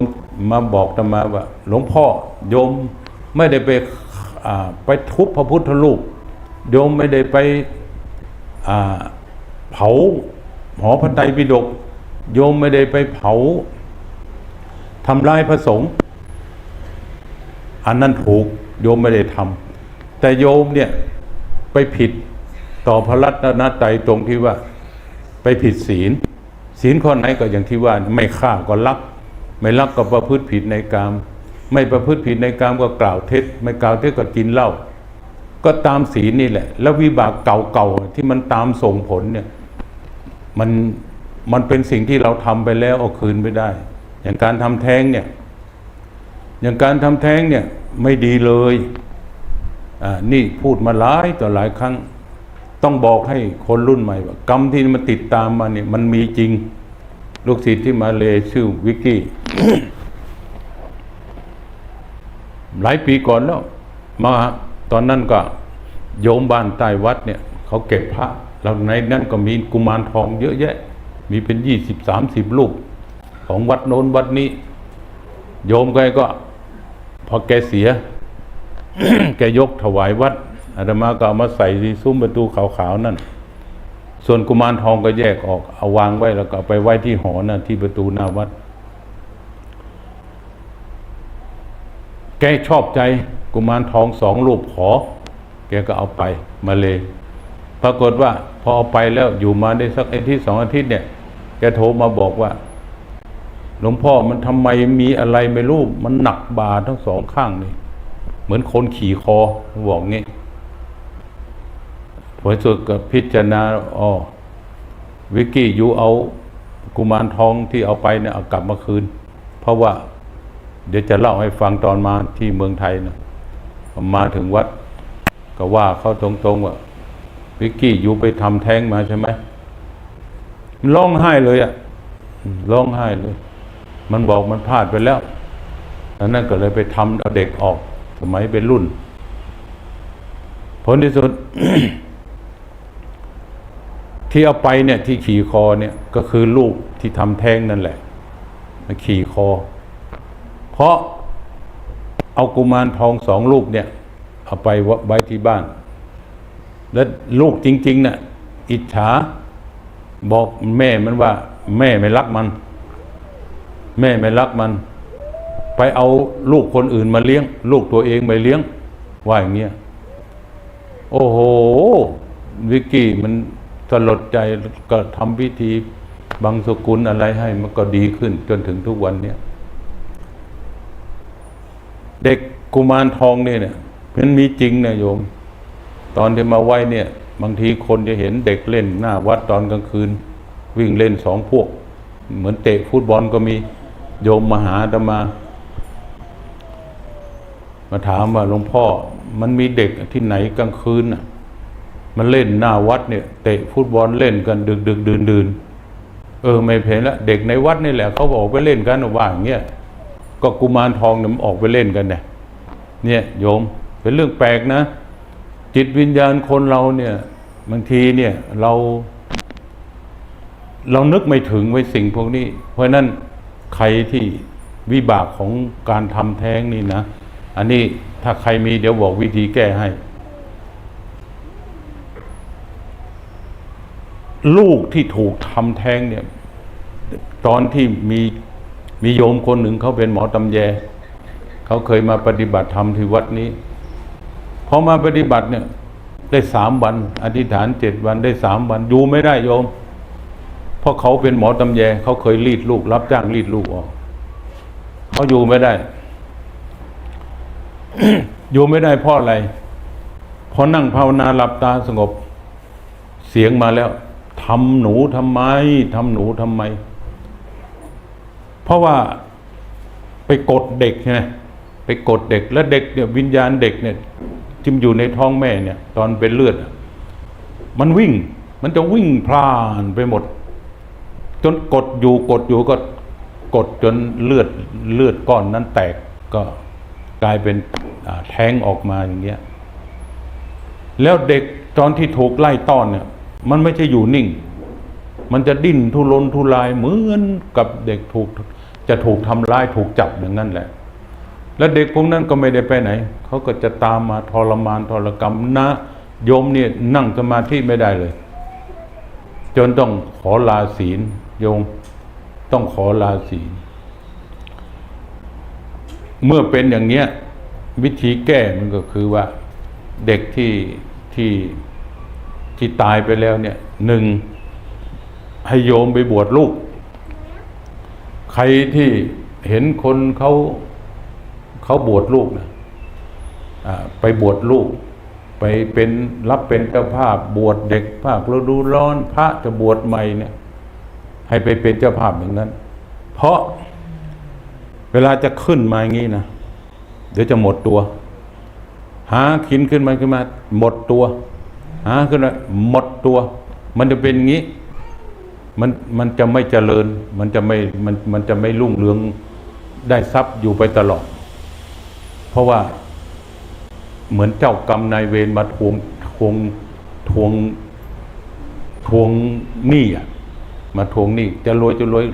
มมาบอกตมาว่า หลวงพ่อโยมไม่ได้ไปไปทุบพระพุทธรูปโยมไม่ได้ไปเผาหอพระไตรปิฎกโยมไม่ได้ไปเผาทำลายพระสงฆ์อันนั้นถูกโยมไม่ได้ทำแต่โยมเนี่ยไปผิดต่อพระรัตนตรัยตรงที่ว่าไปผิดศีล ศีลข้อไหนก็อย่างที่ว่าไม่ฆ่าก็ลัก ไม่ลักก็ประพฤติผิดในกาม ไม่ประพฤติผิดในกามก็กล่าวเท็จ ไม่กล่าวเท็จก็กินเหล้าก็ตามศีลนี่แหละ แล้ววิบากเก่าๆที่มันตามส่งผลเนี่ยมันมันเป็นสิ่งที่เราทำไปแล้วเอาคืนไม่ได้ อย่างการทำแท้งเนี่ยอย่างการทำแท้งเนี่ยไม่ดีเลยอ่านี่พูดมาหลายต่อหลายครั้ง ต้องบอกให้คนรุ่นใหม่ว่ากรรมที่มันติดตามมาเนี่ยมันมีจริง ลูกศิษย์ที่มาเลชื่อวิกกี้ หลายปีก่อนแล้ว มาตอนนั้นก็โยมบ้านใต้วัดเนี่ยเขาเก็บพระแล้วในนั้นก็มีกุมารทองเยอะแยะ มีเป็นยี่สิบสามสิบรูป ของวัดโน้นวัดนี้ โยมแกก็ พอแกเสีย แกยกถวายวัดอาตมาก็เอามาใส่ที่ซุ้มประตูขาวๆนั่น ส่วนกุมารทองก็แยกออกเอาวางไว้แล้วก็ไปไว้ที่หอน่ะที่ประตูหน้าวัด แกชอบใจกุมารทองสองรูปขอ แกก็เอาไปมาเลย ปรากฏว่าพอเอาไปแล้วอยู่มาได้สักอาทิตย์สองอาทิตย์เนี่ย แกโทรมาบอกว่า หลวงพ่อมันทำไมมีอะไรไม่รู้มันหนักบาทั้งสองข้างนี่เหมือนคนขี่คอบอกงี้ผลสุดก็พิจารณาอ๋อวิกกี้อยู่เอากุมารทองที่เอาไปเนี่ยเอากลับมาคืน เพราะว่า เดี๋ยวจะเล่าให้ฟังตอนมาที่เมืองไทยนะมาถึงวัด ก็ว่าเขาตรงๆว่าวิกกี้อยู่ไปทำแท้งมาใช่ไหมร้องไห้เลยอะ่ะร้องไห้เลย มันบอกมันพลาดไปแล้วแล้วนั่นก็เลยไปทำเอาเด็กออก สมัยเป็นรุ่น ผลที่สุด ที่เอาไปเนี่ยที่ขี่คอเนี่ย ก็คือลูกที่ทำแท้งนั่นแหละมาขี่คอ เพราะเอากุมารทองสองลูกเนี่ย เอาไปไว้ที่บ้าน แล้วลูกจริงๆน่ะอิจฉาบอกแม่มันว่า แม่ไม่รักมัน แม่ไม่รักมัน ไปเอาลูกคนอื่นมาเลี้ยง ลูกตัวเองไปเลี้ยง ว่าอย่างเงี้ยโอ้โห วิกกี้มันสลดใจก็ทำพิธีบางสกุลอะไรให้มันก็ดีขึ้นจนถึงทุกวันเนี้ย เด็กกุมารทองเนี่ยเนี่ยมันมีจริงนะโยม ตอนที่มาไว้เนี่ย บางทีคนจะเห็นเด็กเล่นหน้าวัดตอนกลางคืน วิ่งเล่นสองพวก เหมือนเตะฟุตบอลก็มีโยมมาหาอาตมา มาถามว่าหลวงพ่อ มันมีเด็กที่ไหนกลางคืนน่ะ มันเล่นหน้าวัดเนี่ย เตะฟุตบอลเล่นกันดึกดึกดื่นดื่นเออไม่เพลละเด็กในวัดนี่แหละเขาบอกไปเล่นกันว่าอย่างเงี้ย ก็กุมารทองเนี่ยมันออกไปเล่นกันเนี่ยเนี่ยโยมเป็นเรื่องแปลกนะ จิตวิญญาณคนเราเนี่ยบางทีเนี่ยเรา เรานึกไม่ถึงไว้สิ่งพวกนี้ เพราะนั้นใครที่วิบากของการทำแท้งนี่นะ อันนี้ถ้าใครมีเดี๋ยวบอกวิธีแก้ให้ ลูกที่ถูกทำแท้งเนี่ย ตอนที่มี มีโยมคนหนึ่งเขาเป็นหมอตำแย เขาเคยมาปฏิบัติธรรมที่วัดนี้พอมาปฏิบัติเนี่ย ได้สามวัน อธิษฐานเจ็ดวันได้สามวันอยู่ไม่ได้โยม เพราะเขาเป็นหมอตำแย เขาเคยรีดลูก รับจ้างรีดลูกออกเขาอยู่ไม่ได้ อยู่ไม่ได้เพราะอะไรพอนั่งภาวนาหลับตาสงบ เสียงมาแล้วทำหนูทำไมทำหนูทำไม เพราะว่าไปกดเด็กไงไปกดเด็ก แล้วเด็กเนี่ยวิญญาณเด็กเนี่ยจิมอยู่ในท้องแม่เนี่ย ตอนเป็นเลือด มันวิ่ง มันจะวิ่งพลานไปหมด จนกดอยู่กดอยู่ก็กดจนเลือดเลือดก้อนนั้นแตกก็กลายเป็นแท้งออกมาอย่างเงี้ย แล้วเด็กตอนที่ถูกไล่ต้อนเนี่ย มันไม่ใช่อยู่นิ่ง มันจะดิ้นทุรนทุรายเหมือนกับเด็กถูกจะถูกทำร้ายถูกจับอย่างนั้นแหละ แล้วเด็กพวกนั้นก็ไม่ได้ไปไหน เขาก็จะตามมาทรมานทรกรรมนะโยมเนี่ยนั่งสมาธิไม่ได้เลย จนต้องขอลาศีลโยมต้องขอลาศีลเมื่อเป็นอย่างเนี้ยวิธีแก้มันก็คือว่าเด็กที่ที่ที่ตายไปแล้วเนี่ยหนึ่ง ให้โยมไปบวชลูก ใครที่เห็นคนเขาเขาบวชลูกนะไปบวชลูก ไปเป็นรับเป็นเจ้าภาพบวชเด็กภาคฤดูร้อน พระจะบวชใหม่เนี่ยให้ไปเป็นเจ้าภาพอย่างนั้น เพราะเวลาจะขึ้นมาอย่างนี้นะเดี๋ยวจะหมดตัว หาขินขึ้นมาขึ้นมา หมดตัว หาขึ้นมาหมดตัว มันจะเป็นอย่างนี้ มันมันจะไม่เจริญ มันจะไม่มันมันจะไม่รุ่งเรืองได้ทรัพย์อยู่ไปตลอด เพราะว่าเหมือนเจ้ากรรมนายเวรมาทวงทวงทวงทวงหนี้อะมาทวงหนี้จะรวยจะรวย